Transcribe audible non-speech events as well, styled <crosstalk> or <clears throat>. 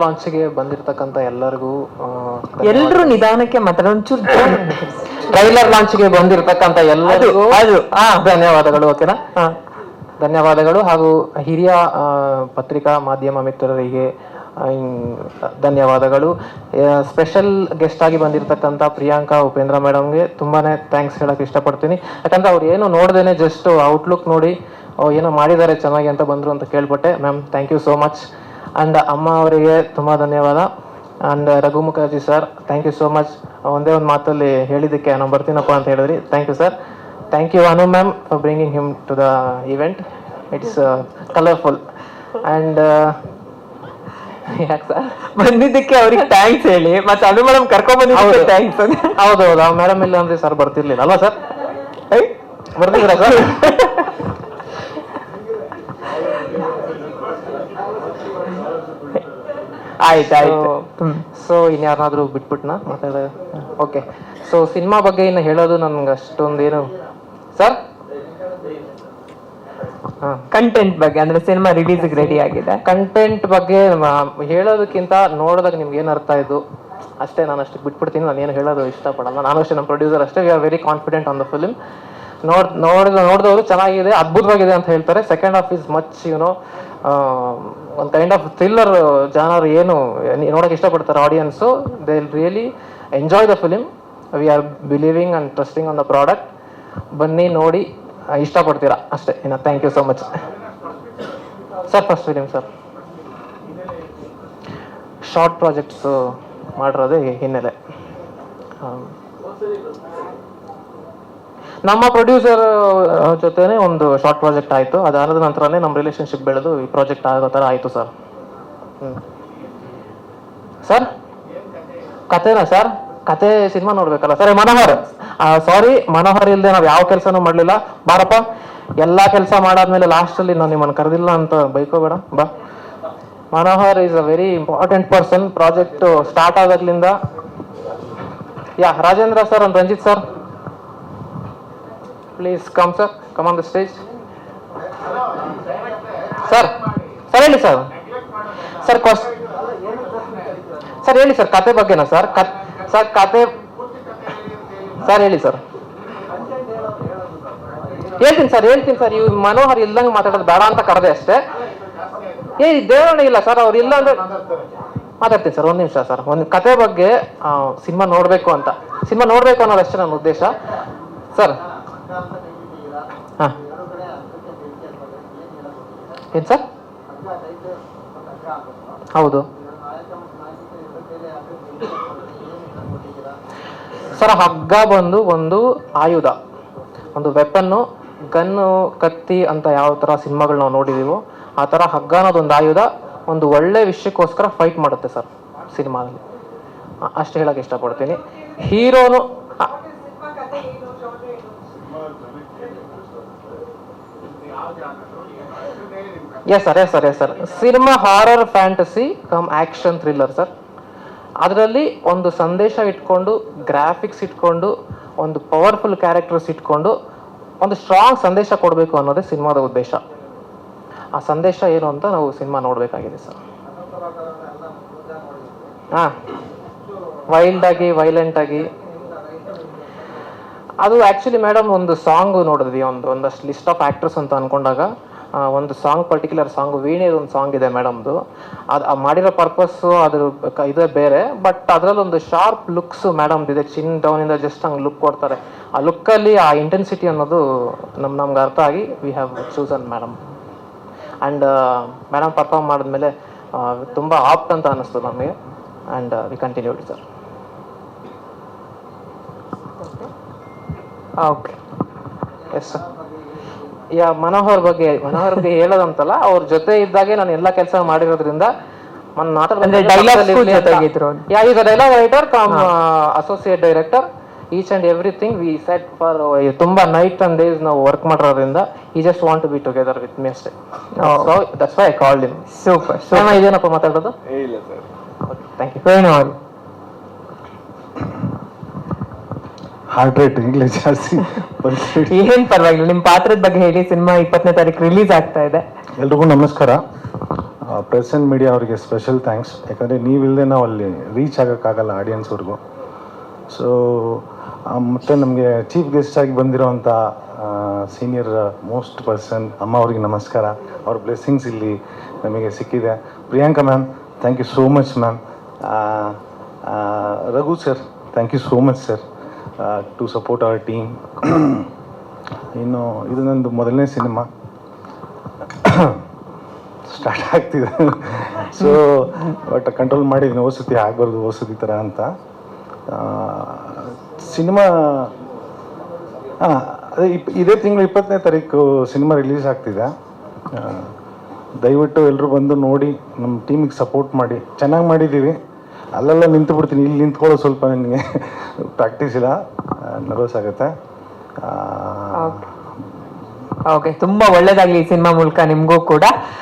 ಲಾಂಚ್ಗೆ ಬಂದಿರತಕ್ಕಂತ ಎಲ್ಲರಿಗೂ ಎಲ್ರು ನಿಧಾನಕ್ಕೆ ಮಾತಾಡೋ ಒಂಚೂರು <coughs> ಟ್ರೈಲರ್ ಲಾಂಚ್ಗೆ ಬಂದಿರತಕ್ಕಂತ ಎಲ್ಲರಿಗೂ ಧನ್ಯವಾದಗಳು ಓಕೆನಾ? ಧನ್ಯವಾದಗಳು. ಹಾಗೂ ಹಿರಿಯ ಪತ್ರಿಕಾ ಮಾಧ್ಯಮ ಮಿತ್ರರಿಗೆ ಧನ್ಯವಾದಗಳು. ಸ್ಪೆಷಲ್ ಗೆಸ್ಟ್ ಆಗಿ ಬಂದಿರತಕ್ಕಂಥ ಪ್ರಿಯಾಂಕಾ ಉಪೇಂದ್ರ ಮೇಡಮ್ಗೆ ತುಂಬಾನೇ ಥ್ಯಾಂಕ್ಸ್ ಹೇಳಕ್ ಇಷ್ಟಪಡ್ತೀನಿ. ಯಾಕಂದ್ರೆ ಅವ್ರು ಏನು ನೋಡ್ದೇನೆ ಜಸ್ಟ್ ಔಟ್ಲುಕ್ ನೋಡಿ ಏನೋ ಮಾಡಿದ್ದಾರೆ ಚೆನ್ನಾಗಿ ಅಂತ ಬಂದರು ಅಂತ ಕೇಳ್ಪಟ್ಟೆ. Ma'am thank you so much and ಅಮ್ಮ ಅವರಿಗೆ ತುಂಬಾ ಧನ್ಯವಾದ. And Raghu Mukherjee sir thank you so much ಒಂದೇ ಒಂದು ಮಾತಲ್ಲಿ ಹೇಳಿದ್ದಕ್ಕೆ ನಾನು ಬರ್ತೀನಪ್ಪ ಅಂತ ಹೇಳಿದ್ರಿ. Thank you sir thank you Anu ma'am for bringing him to the event it's colourful and ಯಾಕೆ ಸರ್ ಬಂದಿದ್ದಕ್ಕೆ ಅವ್ರಿಗೆ ಥ್ಯಾಂಕ್ಸ್ ಹೇಳಿ. ಮತ್ತೆ ಅನು ಮೇಡಮ್ ಕರ್ಕೊಂಡ್ ಬಂದಿದ್ದಕ್ಕೆ. ಥ್ಯಾಂಕ್ಸ್ ಹೌದು ಹೌದು. ಆ ಮೇಡಮ್ ಇಲ್ಲ ಅಂದ್ರೆ ಸರ್ ಬರ್ತಿರ್ಲಿಲ್ಲ. ಅಲ್ವಾ ಸರ್ ಬರ್ತಿದ್ದೀರಾ ಸರ್ <laughs> ಆಯ್ತು ಆಯ್ತು. ಹ್ಮ್. ಸೊ ಇನ್ಯಾರನ್ನಾದ್ರೂ ಬಿಟ್ಬಿಟ್ನಾ? ಮಾತಾಡ. ಓಕೆ ಸೊ ಸಿನಿಮಾ ಬಗ್ಗೆ ಇನ್ನು ಹೇಳೋದು ನನ್ಗೆ ಅಷ್ಟೊಂದೇನು ಸರ್ ಕಂಟೆಂಟ್ ಬಗ್ಗೆ ಅಂದ್ರೆ ಸಿನಿಮಾ ರಿಲೀಸ್ ರೆಡಿ ಆಗಿದೆ. ಕಂಟೆಂಟ್ ಬಗ್ಗೆ ಹೇಳೋದಕ್ಕಿಂತ ನೋಡಿದಾಗ ನಿಮ್ಗೆ ಏನು ಅರ್ಥ ಇದು? ಅಷ್ಟೇ ನಾನು ಅಷ್ಟಕ್ಕೆ ಬಿಟ್ಬಿಡ್ತೀನಿ. ನಾನು ಏನು ಹೇಳೋದು ಇಷ್ಟಪಡಲ್ಲ. ನಾನು ಅಷ್ಟೇ ನಮ್ಮ ಪ್ರೊಡ್ಯೂಸರ್ ಅಷ್ಟೇ. We are very confident on the film ನೋಡ್ ನೋಡ್ ನೋಡಿದವರು ಚೆನ್ನಾಗಿದೆ, ಅದ್ಭುತವಾಗಿದೆ ಅಂತ ಹೇಳ್ತಾರೆ. Second half is much you know ಒಂದು ಕೈಂಡ್ ಆಫ್ ಥ್ರಿಲ್ಲರ್ ಜಾನರ್ ಏನು ನೋಡಕ್ ಇಷ್ಟಪಡ್ತಾರೆ audience they will really enjoy the film we are believing and trusting on the product ಬನ್ನಿ, ನೋಡಿ ಇಷ್ಟಪಡ್ತೀರಾ? ಅಷ್ಟೇ. ಇನ್ನು thank you so much sir first film sir short projects ಮಾಡಿರೋದೇ ಹಿನ್ನೆಲೆ. ನಮ್ಮ ಪ್ರೊಡ್ಯೂಸರ್ ಜೊತೆನೆ ಒಂದು ಶಾರ್ಟ್ ಪ್ರಾಜೆಕ್ಟ್ ಆಯಿತು. ಅದಾದ ನಂತರನೇ ನಮ್ಮ ರಿಲೇಶನ್ಶಿಪ್ ಬೆಳೆದು ಈ ಪ್ರಾಜೆಕ್ಟ್ ಆಗೋ ಥರ ಆಯಿತು ಸರ್ ಸರ್ ಕತೆನಾ ಸರ್ ಕತೆ ಸಿನಿಮಾ ನೋಡ್ಬೇಕಲ್ಲ ಸರ್ ಮನೋಹರ್. ಸಾರಿ ಮನೋಹರ್ ಇಲ್ಲದೆ ನಾವು ಯಾವ ಕೆಲಸನೂ ಮಾಡಲಿಲ್ಲ. ಬಾರಪ್ಪ ಎಲ್ಲಾ ಕೆಲಸ ಮಾಡಾದ್ಮೇಲೆ ಲಾಸ್ಟಲ್ಲಿ ನಾನು ನಿಮ್ಮನ್ನು ಕರೆದಿಲ್ಲ ಅಂತ ಬೈಕೋಬೇಡ. ಬಾ. Manohar is a very important person project start ಆದಾಗ್ಲಿಂದ. Yeah Rajendra sir and Ranjith sir please come sir come on the stage sir sir ಹೇಳಿ ಸರ್ ಸರ್ ಕ್ವಶ್ ಸರ್ ಹೇಳಿ ಸರ್ ಕತೆ ಬಗ್ಗೆನಾ ಸರ್ ಸರ್ ಕತೆ ಸರ್ ಹೇಳಿ ಸರ್ ಹೇಳ್ತೀನಿ sir ಹೇಳ್ತೀನಿ sir ಇವ್ ಮನೋಹರ್ ಇಲ್ದಂಗೆ ಮಾತಾಡೋದು ಬೇಡ ಅಂತ ಕರೆದೆ ಅಷ್ಟೇ. ಏ ದೇವರಣ್ಣ ಇಲ್ಲ ಸರ್ ಅವ್ರು ಇಲ್ಲ ಅಂದ್ರೆ ಮಾತಾಡ್ತೀನಿ ಸರ್ ಒಂದು ನಿಮಿಷ ಸರ್ ಒಂದು ಕತೆ ಬಗ್ಗೆ ಸಿನಿಮಾ ನೋಡಬೇಕು ಅಂತ. ಸಿನಿಮಾ ನೋಡ್ಬೇಕು ಅನ್ನೋದಷ್ಟೇ ನನ್ನ ಉದ್ದೇಶ. ಸರ್ ಹಾ. ಏನು ಸರ್? ಹೌದು. ಸರ್, ಹಗ್ಗ ಬಂದು ಒಂದು ಆಯುಧ, ಒಂದು ವೆಪನ್ನು ಗನ್ನು, ಕತ್ತಿ ಅಂತ ಯಾವ ಥರ ಸಿನಿಮಾಗಳು ನಾವು ನೋಡಿದ್ದೀವೋ ಆ ಥರ ಹಗ್ಗ ಅನ್ನೋದೊಂದು ಆಯುಧ ಒಂದು ಒಳ್ಳೆ ವಿಷಯಕ್ಕೋಸ್ಕರ ಫೈಟ್ ಮಾಡುತ್ತೆ ಸರ್ ಸಿನಿಮಾದಲ್ಲಿ. ಅಷ್ಟು ಹೇಳೋಕ್ಕೆ ಇಷ್ಟಪಡ್ತೀನಿ. ಹೀರೋನು yes sir yes sir yes sir cinema horror fantasy cum action thriller sir ಅದರಲ್ಲಿ ಒಂದು ಸಂದೇಶ ಇಟ್ಕೊಂಡು ಗ್ರಾಫಿಕ್ಸ್ ಇಟ್ಕೊಂಡು, ಒಂದು ಪವರ್ಫುಲ್ ಕ್ಯಾರೆಕ್ಟರ್ಸ್ ಇಟ್ಕೊಂಡು, ಒಂದು ಸ್ಟ್ರಾಂಗ್ ಸಂದೇಶ ಕೊಡಬೇಕು ಅನ್ನೋದೇ ಸಿನಿಮಾದ ಉದ್ದೇಶ. ಆ ಸಂದೇಶ ಏನು ಅಂತ ನಾವು ಸಿನಿಮಾ ನೋಡಬೇಕಾಗಿದೆ ಸರ್ ಹಾಂ. ವೈಲ್ಡ್ ಆಗಿ ವೈಲೆಂಟ್ ಆಗಿ ಅದು ಆ್ಯಕ್ಚುಲಿ ಮೇಡಮ್ ಒಂದು ಸಾಂಗ್ ನೋಡಿದ್ವಿ, ಒಂದು ಒಂದಷ್ಟು ಲಿಸ್ಟ್ ಆಫ್ ಆ್ಯಕ್ಟರ್ಸ್ ಅಂತ ಅನ್ಕೊಂಡಾಗ ಒಂದು ಸಾಂಗ್ ಪರ್ಟಿಕ್ಯುಲರ್ ಸಾಂಗ್ ವೀಣೆದು ಒಂದು ಸಾಂಗ್ ಇದೆ ಮೇಡಮ್ದು ಅದು ಮಾಡಿರೋ ಪರ್ಪಸ್ಸು ಅದ್ರ ಇದೇ ಬೇರೆ ಬಟ್ ಅದರಲ್ಲಿ ಒಂದು ಶಾರ್ಪ್ ಲುಕ್ಸ್ ಮೇಡಮ್ ಇದೆ ಚಿನ್ ಡೌನಿಂದ ಜಸ್ಟ್ ಹಂಗೆ ಲುಕ್ ಕೊಡ್ತಾರೆ. ಆ ಲುಕ್ಕಲ್ಲಿ ಆ ಇಂಟೆನ್ಸಿಟಿ ಅನ್ನೋದು ನಮ್ಮ ನಮ್ಗೆ ಅರ್ಥ ಆಗಿ we have chosen madam and madam perform ಮಾಡಿದ್ಮೇಲೆ ತುಂಬ ಆಪ್ಟ್ ಅಂತ ಅನ್ನಿಸ್ತು ನಮಗೆ. And we continued sir okay yes yeah Manohar ಬಗ್ಗೆ ಮನೋಹರ್ ಬಗ್ಗೆ ಹೇಳೋದಂತಲ್ಲ ಅವ್ರ ಜೊತೆ ಇದ್ದಾಗೆ ನಾನು ಎಲ್ಲಾ ಕೆಲಸ ಮಾಡಿರೋದ್ರಿಂದ ನನ್ನ. ಯಾ ಈಗ dialogue writer cum associate director each and everything we set for ತುಂಬಾ ನೈಟ್ ಅಂಡ್ ಡೇಸ್ ನಾವು ವರ್ಕ್ ಮಾಡಿರೋದ್ರಿಂದ ಈ just want to be together with me ಅಷ್ಟೇ. So that's why I called him super so ಇದೇನಪ್ಪ ಮಾತಾಡೋದು? ಇಲ್ಲ sir thank you heart rate ಈಗಲೇ ಜಾಸ್ತಿ <laughs> ಏನ್ ಪರವಾಗಿಲ್ಲ ನಿಮ್ ಪಾತ್ರದ ಬಗ್ಗೆ ಹೇಳಿ ಸಿನಿಮಾ ಇಪ್ಪತ್ತನೇ ತಾರೀಕು ರಿಲೀಸ್ ಆಗ್ತಾ ಇದೆ. ಎಲ್ರಿಗೂ ನಮಸ್ಕಾರ. ಪ್ರೆಸ್ ಆ್ಯಂಡ್ ಮೀಡಿಯಾ ಅವರಿಗೆ ಸ್ಪೆಷಲ್ ಥ್ಯಾಂಕ್ಸ್ ಯಾಕಂದರೆ ನೀವಿಲ್ಲದೆ ನಾವು ಅಲ್ಲಿ ರೀಚ್ ಆಗೋಕ್ಕಾಗಲ್ಲ ಆಡಿಯನ್ಸ್ವರೆಗೂ ಸೊ ಮತ್ತು ನಮಗೆ ಚೀಫ್ ಗೆಸ್ಟ್ ಆಗಿ ಬಂದಿರೋವಂಥ ಸೀನಿಯರ್ ಮೋಸ್ಟ್ ಪರ್ಸನ್ ಅಮ್ಮ ಅವ್ರಿಗೆ ನಮಸ್ಕಾರ. ಅವ್ರ ಬ್ಲೆಸ್ಸಿಂಗ್ಸ್ ಇಲ್ಲಿ ನಮಗೆ ಸಿಕ್ಕಿದೆ. Priyanka ma'am thank you so much ma'am Raghu sir thank you so much sir to support our team ಇನ್ನು ಇದು ನಂದು ಮೊದಲನೇ ಸಿನಿಮಾ. <clears throat> ಸ್ಟಾರ್ಟ್ ಆಗ್ತಿದೆ. <laughs> ಸೊ ಬಟ್ ಕಂಟ್ರೋಲ್ ಮಾಡಿದ್ದೀನಿ ಓಸತಿ ಆಗಬಾರ್ದು ಓಸತಿ ಥರ ಅಂತ. ಸಿನಿಮಾ ಹಾಂ ಅದೇ ಇಪ್, ಇದೇ ತಿಂಗಳು ಇಪ್ಪತ್ತನೇ ತಾರೀಕು ಸಿನಿಮಾ ರಿಲೀಸ್ ಆಗ್ತಿದೆ. ದಯವಿಟ್ಟು ಎಲ್ಲರೂ ಬಂದು ನೋಡಿ ನಮ್ಮ ಟೀಮಿಗೆ ಸಪೋರ್ಟ್ ಮಾಡಿ. ಚೆನ್ನಾಗಿ ಮಾಡಿದ್ದೀವಿ. ಅಲ್ಲೆಲ್ಲ ನಿಂತು ಬಿಡ್ತೀನಿ ಇಲ್ಲಿ ನಿಂತ್ಕೊಳ್ಳೋ ಸ್ವಲ್ಪ ನನಗೆ ಪ್ರಾಕ್ಟೀಸ್ ಇಲ್ಲ. ನರ್ವಸ್ ಆಗುತ್ತೆ. ಓಕೆ ತುಂಬಾ ಒಳ್ಳೇದಾಗ್ಲಿ ಈ ಸಿನಿಮಾ ಮೂಲಕ ನಿಮಗೂ ಕೂಡ.